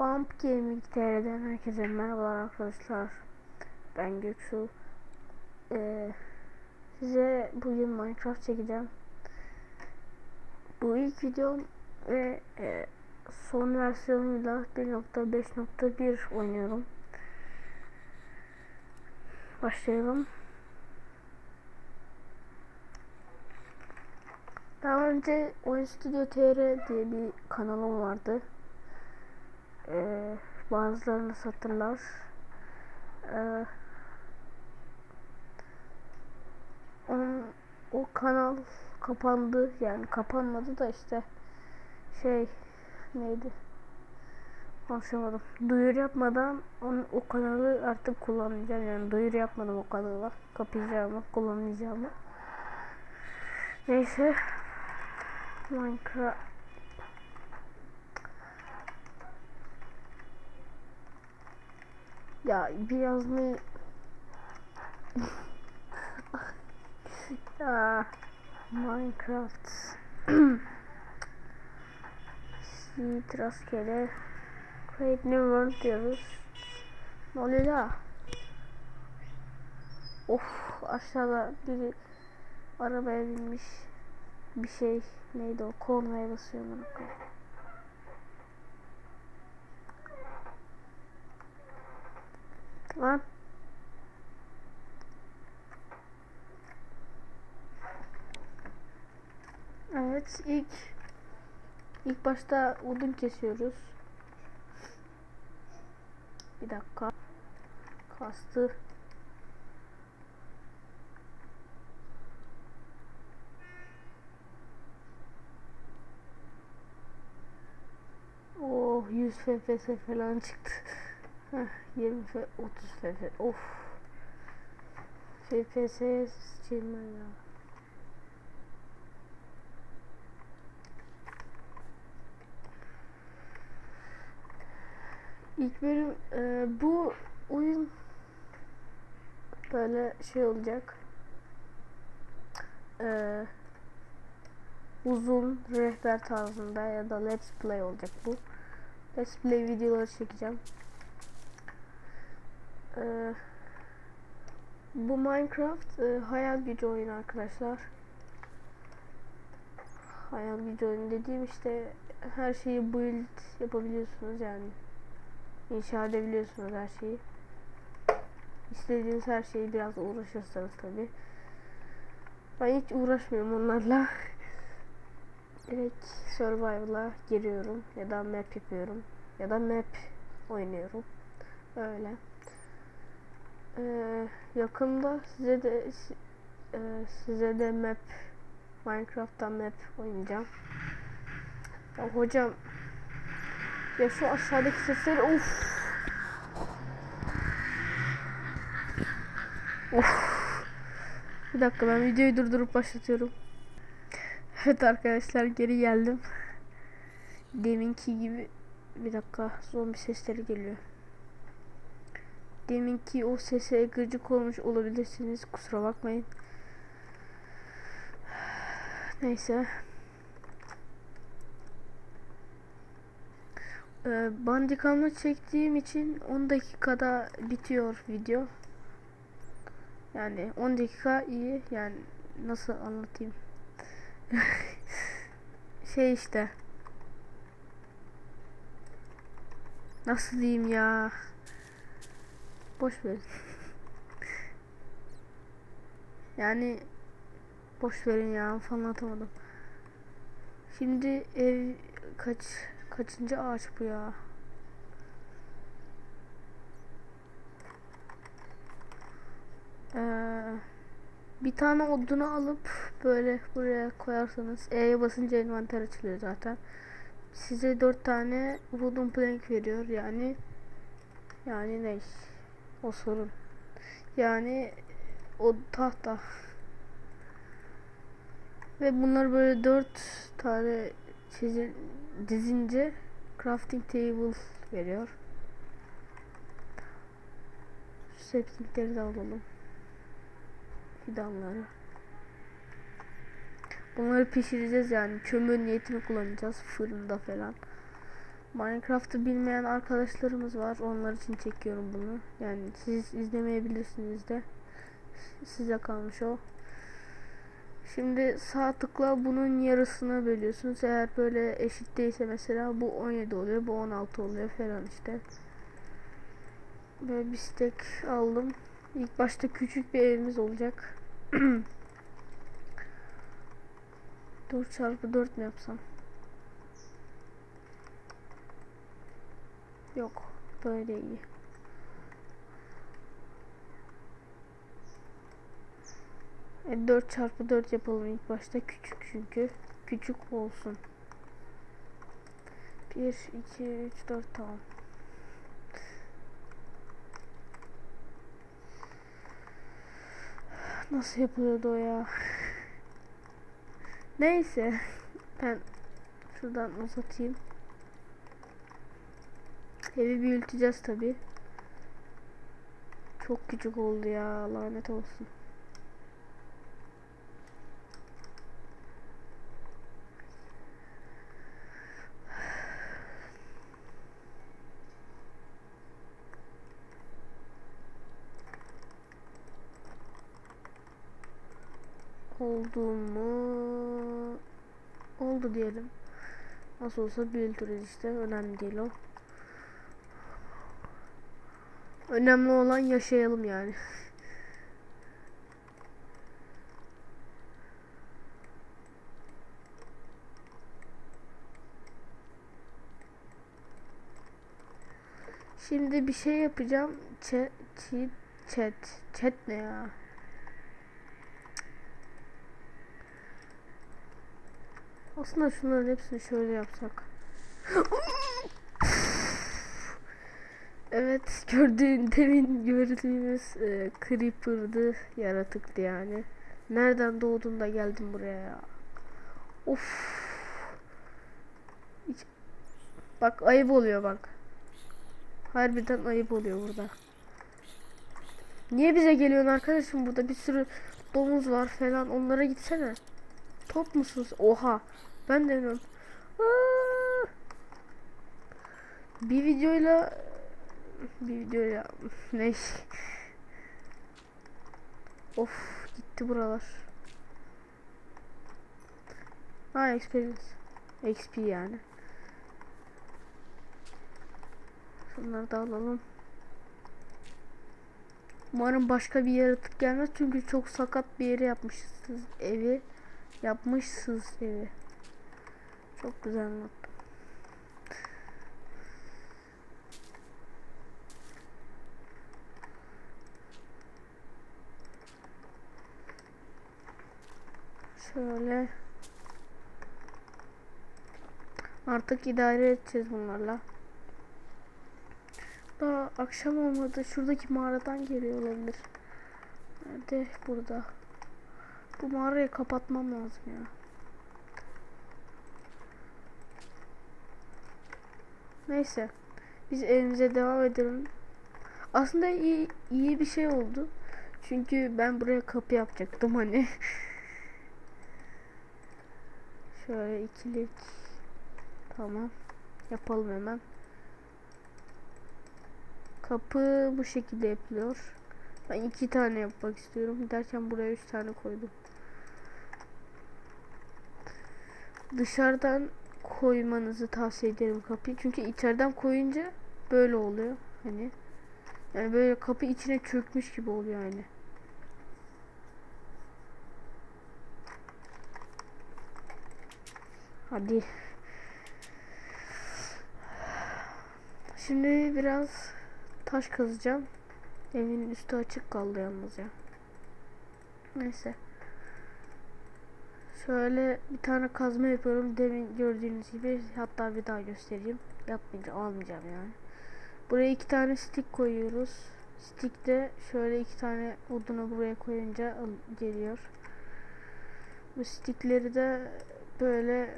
Bump Gaming TR'den herkese merhabalar arkadaşlar. Ben Göksu. Ee, size bugün Minecraft çekeceğim. Bu ilk videom ve e, son versiyonuyla 1.5.1 oynuyorum. Başlayalım. Daha önce Oyun Studio TR diye bir kanalım vardı. Ee, bazılarını satırlar. Ee, onun, o kanal kapandı yani kapanmadı da işte şey neydi konuşamadım. Duyur yapmadan onu, o kanalı artık kullanmayacağım yani duyur yapmadım o kanala kapayacağımı kullanmayacağımı. Neyse Minecraft Ya bir yazmayı ya Minecraft. Seed rastgele. Create new world diyoruz. Ne oluyor Of aşağıda biri arabaya binmiş. Bir şey. Neydi o? Kornaya basıyor Lan. Evet ilk ilk başta odun kesiyoruz. Bir dakika. Kastı. Oh 100 FPS falan çıktı. Heh, 20 F 30 FPS. Of. FPS silme ya. İlk bölüm e, bu oyun böyle şey olacak. E, uzun rehber tarzında ya da let's play olacak bu. Let's play videoları çekeceğim. Ee, bu Minecraft e, hayal gücü oyunu arkadaşlar. Hayal gücü oyunu dediğim işte her şeyi build yapabiliyorsunuz yani. İnşa edebiliyorsunuz her şeyi. İstediğiniz her şeyi biraz uğraşırsanız tabi. Ben hiç uğraşmıyorum onlarla. Direkt survival'a giriyorum ya da map yapıyorum ya da map oynuyorum. Öyle. Ee, yakında size de e, size de map Minecraft'tan map oynayacağım. Ya hocam ya şu aşağıdaki sesler of of bir dakika ben videoyu durdurup başlatıyorum. Evet arkadaşlar geri geldim. Deminki gibi bir dakika zombi sesleri geliyor. Deminki o sese gıcık olmuş olabilirsiniz. Kusura bakmayın. Neyse. Ee, Bandicam'la çektiğim için 10 dakikada bitiyor video. Yani 10 dakika iyi. Yani nasıl anlatayım? şey işte. Nasıl diyeyim ya? Boş ver. yani boş verin ya falan atamadım. Şimdi ev kaç kaçıncı ağaç bu ya? Ee, bir tane odunu alıp böyle buraya koyarsanız E'ye basınca envanter açılıyor zaten. Size dört tane wooden plank veriyor yani yani ne? O sorun. Yani o tahta. Ve bunlar böyle dört tane çizil, dizince crafting table veriyor. Şu saplingleri de alalım. Fidanları. Bunları pişireceğiz yani kömür niyetini kullanacağız fırında falan. Minecraft'ı bilmeyen arkadaşlarımız var. Onlar için çekiyorum bunu. Yani siz izlemeyebilirsiniz de. Size kalmış o. Şimdi sağ tıkla bunun yarısını bölüyorsunuz. Eğer böyle eşit değilse mesela bu 17 oluyor, bu 16 oluyor falan işte. Böyle bir stek aldım. İlk başta küçük bir evimiz olacak. 4 çarpı 4 mi yapsam? Yok. Böyle iyi. E, 4 çarpı 4 yapalım ilk başta. Küçük çünkü. Küçük olsun. 1, 2, 3, 4 tamam. Nasıl yapılıyordu o ya? Neyse. Ben şuradan uzatayım. Evi büyüteceğiz tabi. Çok küçük oldu ya lanet olsun. Oldu mu? Oldu diyelim. Nasıl olsa büyütürüz işte. Önemli değil o. Önemli olan yaşayalım yani. Şimdi bir şey yapacağım. Chat, chat, chat, ne ya? Aslında şunların hepsini şöyle yapsak. Evet gördüğün demin gördüğünüz e, creeper'dı yaratıktı yani. Nereden doğdun da geldin buraya ya? Of. Hiç... Bak ayıp oluyor bak. Harbiden ayıp oluyor burada. Niye bize geliyorsun arkadaşım burada bir sürü domuz var falan onlara gitsene. Top musunuz? Oha. Ben de bilmiyorum. Bir videoyla bir videoyla ne? Of gitti buralar. Ha experience. XP yani. Şunları da alalım. Umarım başka bir yaratık gelmez çünkü çok sakat bir yere yapmışsınız evi. Yapmışsınız evi. Çok güzel anlattım. Şöyle artık idare edeceğiz bunlarla. Daha akşam olmadı. Şuradaki mağaradan geliyor olabilir. Nerede? Burada. Bu mağarayı kapatmam lazım ya. Neyse. Biz evimize devam edelim. Aslında iyi, iyi bir şey oldu. Çünkü ben buraya kapı yapacaktım hani. Şöyle ikilik. Tamam. Yapalım hemen. Kapı bu şekilde yapılıyor. Ben iki tane yapmak istiyorum. Derken buraya üç tane koydum. Dışarıdan koymanızı tavsiye ederim kapıyı. Çünkü içeriden koyunca böyle oluyor. Hani yani böyle kapı içine çökmüş gibi oluyor yani. Hadi. Şimdi biraz taş kazacağım. Evin üstü açık kaldı yalnız ya. Neyse. Şöyle bir tane kazma yapıyorum. Demin gördüğünüz gibi hatta bir daha göstereyim. Yapmayacağım, almayacağım yani. Buraya iki tane stick koyuyoruz. Stick de şöyle iki tane odunu buraya koyunca geliyor. Bu stickleri de böyle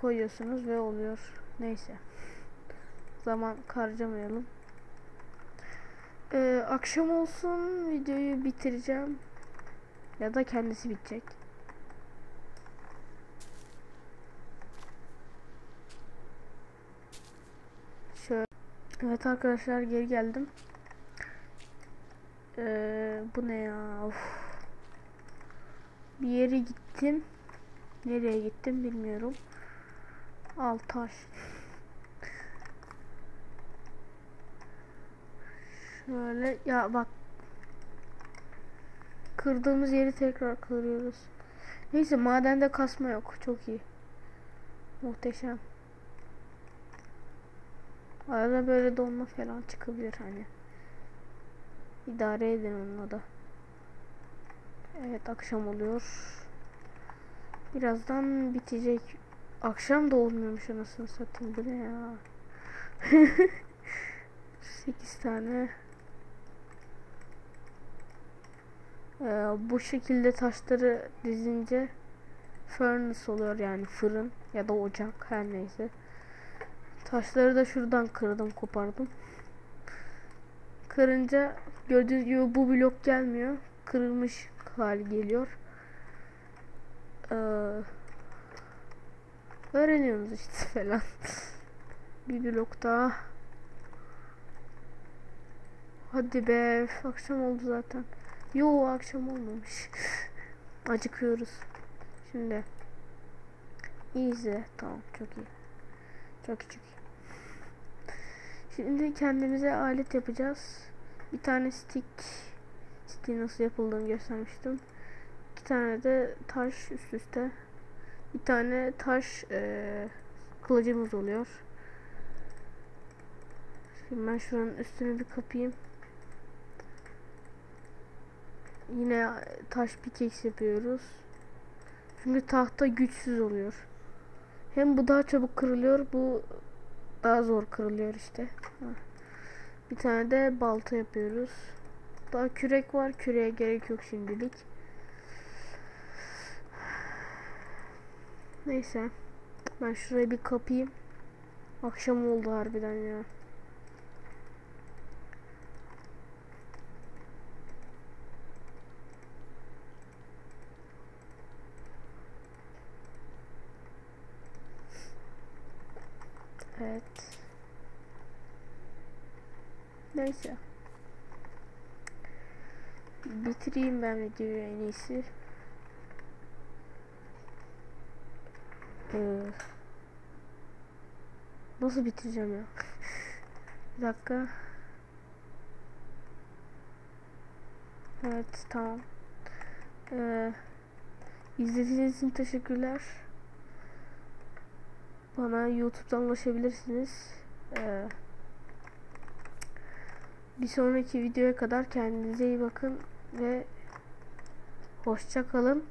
koyuyorsunuz ve oluyor. Neyse. Zaman harcamayalım. Ee, akşam olsun videoyu bitireceğim. Ya da kendisi bitecek. Evet arkadaşlar geri geldim. Ee, bu ne ya? Of. Bir yere gittim. Nereye gittim bilmiyorum. Altaş. Şöyle ya bak. Kırdığımız yeri tekrar kırıyoruz. Neyse madende kasma yok. Çok iyi. Muhteşem. Arada böyle donma falan çıkabilir hani. İdare edin onunla da. Evet akşam oluyor. Birazdan bitecek. Akşam da olmuyormuş anasını satayım. Bu ne ya? 8 tane. Ee, bu şekilde taşları dizince furnace oluyor yani fırın ya da ocak her neyse. Taşları da şuradan kırdım kopardım. Kırınca gördüğünüz gibi bu blok gelmiyor. Kırılmış hali geliyor. Ee, öğreniyorsunuz işte falan. Bir blok daha. Hadi be akşam oldu zaten. Yo akşam olmamış. Acıkıyoruz. Şimdi izle. Tamam çok iyi. Çok iyi, iyi. Şimdi kendimize alet yapacağız. Bir tane stick. Stick nasıl yapıldığını göstermiştim. İki tane de taş üst üste. Bir tane taş e, kılıcımız oluyor. Şimdi ben şuranın üstünü bir kapayım. Yine taş pickaxe yapıyoruz. Çünkü tahta güçsüz oluyor. Hem bu daha çabuk kırılıyor, bu daha zor kırılıyor işte. Bir tane de balta yapıyoruz. Daha kürek var. Küreğe gerek yok şimdilik. Neyse. Ben şurayı bir kapayım. Akşam oldu harbiden ya. Evet. Neyse. Bitireyim ben videoyu en iyisi. Ee, nasıl bitireceğim ya? Bir dakika. Evet tamam. Ee, izlediğiniz için teşekkürler. Bana YouTube'dan ulaşabilirsiniz. Ee, bir sonraki videoya kadar kendinize iyi bakın ve hoşça kalın.